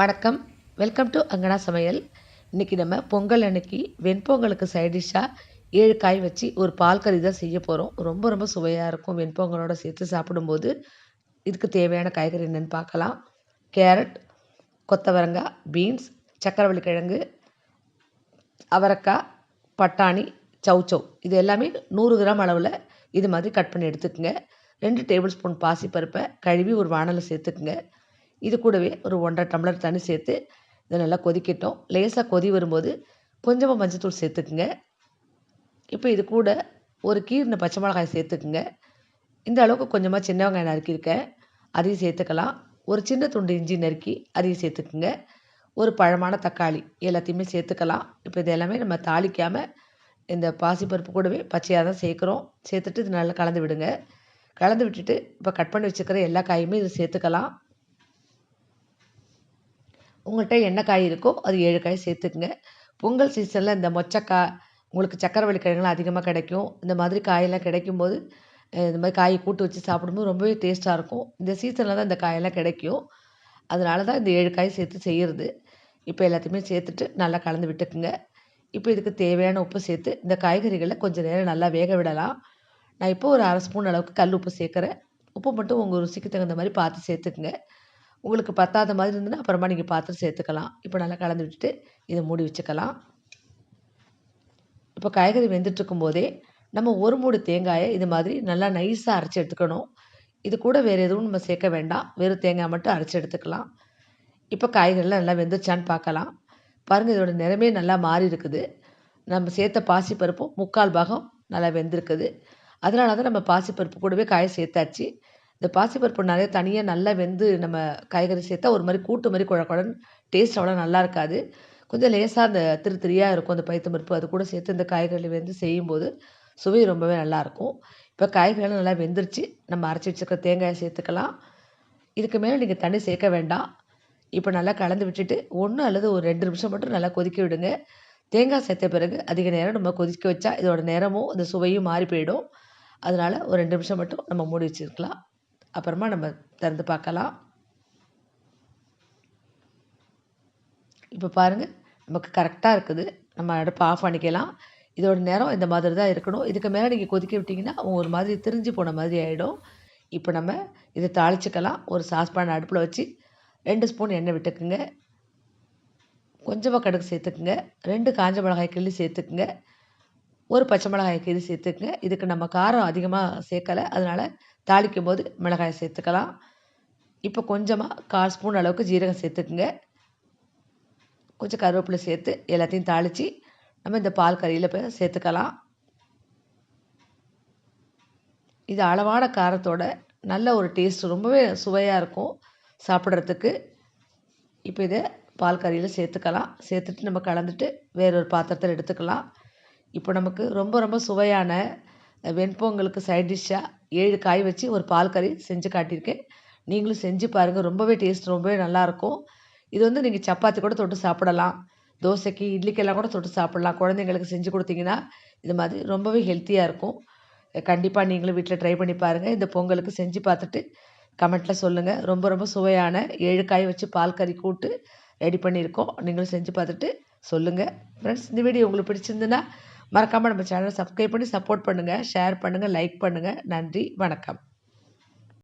வணக்கம். Welcome to அங்கனா சமையல். இன்றைக்கி நம்ம பொங்கல் அன்னைக்கு வெண்பொங்கலுக்கு சைடிஷ்ஷாக ஏழு காய் வச்சு ஒரு பால் கறி தான் செய்ய போகிறோம் ரொம்ப ரொம்ப சுவையாக இருக்கும் வெண்பொங்கலோட சேர்த்து சாப்பிடும்போது. இதுக்கு தேவையான காய்கறி என்னென்னு பார்க்கலாம். கேரட் கொத்தவரங்காய் பீன்ஸ் சக்கரவள்ளி கிழங்கு அவரைக்காய் பட்டாணி சவுச்சவ் இது எல்லாமே நூறு கிராம் அளவில் இது மாதிரி கட் பண்ணி எடுத்துக்கோங்க. ரெண்டு டேபிள் ஸ்பூன் பாசிப்பருப்பை கழுவி ஒரு வானலில் சேர்த்துக்குங்க. இது கூடவே ஒரு ஒன்றரை டம்ளர் தண்ணி சேர்த்து இதை நல்லா கொதிக்கட்டும். லேசாக கொதி வரும்போது கொஞ்சமாக மஞ்சத்தூள் சேர்த்துக்குங்க. இப்போ இது கூட ஒரு கீரின பச்சை மிளகாய் சேர்த்துக்குங்க. இந்த அளவுக்கு கொஞ்சமாக சின்ன வெங்காயம் நறுக்கியிருக்கேன். அதையும் சேர்த்துக்கலாம். ஒரு சின்ன துண்டு இஞ்சி நறுக்கி அதையும் சேர்த்துக்குங்க. ஒரு பழமான தக்காளி எல்லாத்தையுமே சேர்த்துக்கலாம். இப்போ இது எல்லாமே நம்ம தாளிக்காமல் இந்த பாசிப்பருப்பு கூடவே பச்சையாக தான் சேர்க்குறோம். சேர்த்துட்டு இது நல்லா கலந்து விடுங்க. கலந்து விட்டுட்டு இப்போ கட் பண்ணி வச்சுக்கிற எல்லா காயுமே இது சேர்த்துக்கலாம். உங்கள்கிட்ட என்ன காய் இருக்கோ அது ஏழு காய் சேர்த்துக்குங்க. பொங்கல் சீசனில் இந்த மொச்சக்காய் உங்களுக்கு சக்கரவள்ளி கிழங்குலாம் அதிகமாக கிடைக்கும். இந்த மாதிரி காயெல்லாம் கிடைக்கும்போது இந்த மாதிரி காயை கூட்டு வச்சு சாப்பிடும்போது ரொம்பவே டேஸ்ட்டாக இருக்கும். இந்த சீசனில் தான் இந்த காயெல்லாம் கிடைக்கும். அதனால தான் இந்த ஏழு காய் சேர்த்து செய்கிறது இப்போ எல்லாத்தையுமே சேர்த்துட்டு நல்லா கலந்து விட்டுக்குங்க. இப்போ இதுக்கு தேவையான உப்பு சேர்த்து இந்த காய்கறிகளை கொஞ்சம் நேரம் நல்லா வேக விடலாம். நான் இப்போ ஒரு அரை ஸ்பூன் அளவுக்கு கல் உப்பு சேர்க்குறேன். உப்பு மட்டும் உங்கள் ருசிக்கு தகுந்த மாதிரி பார்த்து சேர்த்துக்குங்க. உங்களுக்கு பத்தாத மாதிரி இருந்ததுன்னா அப்புறமா நீங்கள் பாத்திரம் சேர்த்துக்கலாம். இப்போ நல்லா கலந்து விட்டுட்டு இதை மூடி வச்சுக்கலாம். இப்போ காய்கறி வெந்துட்டுருக்கும் போதே நம்ம ஒரு மூடு தேங்காயை இது மாதிரி நல்லா நைஸாக அரைச்சி எடுத்துக்கணும். இது கூட வேறு எதுவும் நம்ம சேர்க்க வேண்டாம். வெறும் தேங்காய் மட்டும் அரைச்சி எடுத்துக்கலாம். இப்போ காய்கறிலாம் நல்லா வெந்துருச்சான்னு பார்க்கலாம். பாருங்கள் இதோட நிறமே நல்லா மாறி இருக்குது. நம்ம சேர்த்த பாசிப்பருப்பும் முக்கால் பாகம் நல்லா வெந்திருக்குது. அதனால தான் நம்ம பாசிப்பருப்பு கூடவே காயை சேர்த்தாச்சு. இந்த பாசிப்பருப்பு நிறைய தனியாக நல்லா வெந்து நம்ம காய்கறி சேர்த்தா ஒரு மாதிரி கூட்டு மாதிரி குழ குழன்னு டேஸ்ட் அவ்வளோ நல்லா இருக்காது. கொஞ்சம் லேசாக அந்த திரு திரியாக இருக்கும் அந்த பைத்த பருப்பு அது கூட சேர்த்து இந்த காய்கறி வெந்து செய்யும்போது சுவை ரொம்பவே நல்லாயிருக்கும் இப்போ காய்கறிகள் நல்லா வெந்துருச்சு. நம்ம அரைச்சி வச்சுருக்க தேங்காயை சேர்த்துக்கலாம். இதுக்கு மேலே நீங்கள் தண்ணி சேர்க்க வேண்டாம். இப்போ நல்லா கலந்து விட்டுட்டு ஒன்று அல்லது ஒரு ரெண்டு நிமிஷம் மட்டும் நல்லா கொதிக்க விடுங்க. தேங்காய் சேர்த்த பிறகு அதிக நேரம் நம்ம கொதிக்க வச்சா இதோட நேரமும் அந்த சுவையும் மாறி போயிடும். அதனால் ஒரு ரெண்டு நிமிஷம் மட்டும் நம்ம மூடி வச்சுருக்கலாம். அப்புறமா நம்ம திறந்து பார்க்கலாம். இப்போ பாருங்கள் நமக்கு கரெக்டாக இருக்குது. நம்ம அடுப்பு ஆஃப் பண்ணிக்கலாம். இதோட நேரம் இந்த மாதிரி தான் இருக்கணும். இதுக்கு மேலே நீங்கள் கொதிக்க விட்டிங்கன்னா ஒரு மாதிரி திரிஞ்சு போன மாதிரி ஆகிடும் இப்போ நம்ம இதை தாளிச்சிக்கலாம். ஒரு சாஸ்பான் அடுப்பில் வச்சு ரெண்டு ஸ்பூன் எண்ணெய் விட்டுக்குங்க. கொஞ்சமாக கடுகு சேர்த்துக்குங்க. ரெண்டு காஞ்ச மிளகாய் கிள்ளி சேர்த்துக்குங்க. ஒரு பச்சை மிளகாய் கீறி சேர்த்துக்குங்க. இதுக்கு நம்ம காரம் அதிகமாக சேர்க்கலை. அதனால் தாளிக்கும் போது மிளகாய் சேர்த்துக்கலாம். இப்போ கொஞ்சமாக கால் ஸ்பூன் அளவுக்கு ஜீரகம் சேர்த்துக்குங்க. கொஞ்சம் கருவேப்பிலை சேர்த்து எல்லாத்தையும் தாளித்து நம்ம இந்த பால் கறியில் போய் சேர்த்துக்கலாம். இது அளவான காரத்தோட நல்ல ஒரு டேஸ்ட் ரொம்பவே சுவையாக இருக்கும் சாப்பிட்றதுக்கு. இப்போ இதை பால் கறியில் சேர்த்துக்கலாம். சேர்த்துட்டு நம்ம கலந்துட்டு வேறொரு பாத்திரத்தில் எடுத்துக்கலாம். இப்போ நமக்கு ரொம்ப ரொம்ப சுவையான வெண்பொங்கலுக்கு சைட் டிஷ்ஷாக ஏழு காய் வச்சு ஒரு பால் கறி செஞ்சு காட்டியிருக்கேன். நீங்களும் செஞ்சு பாருங்கள் ரொம்பவே டேஸ்ட் ரொம்பவே நல்லாயிருக்கும். இது வந்து நீங்கள் சப்பாத்தி கூட தொட்டு சாப்பிடலாம். தோசைக்கு இட்லிக்கெல்லாம் கூட தொட்டு சாப்பிடலாம். குழந்தைங்களுக்கு செஞ்சு கொடுத்தீங்கன்னா இது மாதிரி ரொம்பவே ஹெல்த்தியாக இருக்கும். கண்டிப்பாக நீங்களும் வீட்டில் ட்ரை பண்ணி பாருங்கள் இந்த பொங்கலுக்கு செஞ்சு பார்த்துட்டு கமெண்ட்டில் சொல்லுங்கள் ரொம்ப ரொம்ப சுவையான ஏழு காய் வச்சு பால் கறி கூட்டு ரெடி பண்ணியிருக்கோம். நீங்களும் செஞ்சு பார்த்துட்டு சொல்லுங்கள் ஃப்ரெண்ட்ஸ் இந்த வீடியோ உங்களுக்கு பிடிச்சிருந்துன்னா மறக்காமல் நம்ம சேனலை சப்ஸ்கிரைப் பண்ணி சப்போர்ட் பண்ணுங்கள் ஷேர் பண்ணுங்கள் லைக் பண்ணுங்கள் நன்றி வணக்கம்.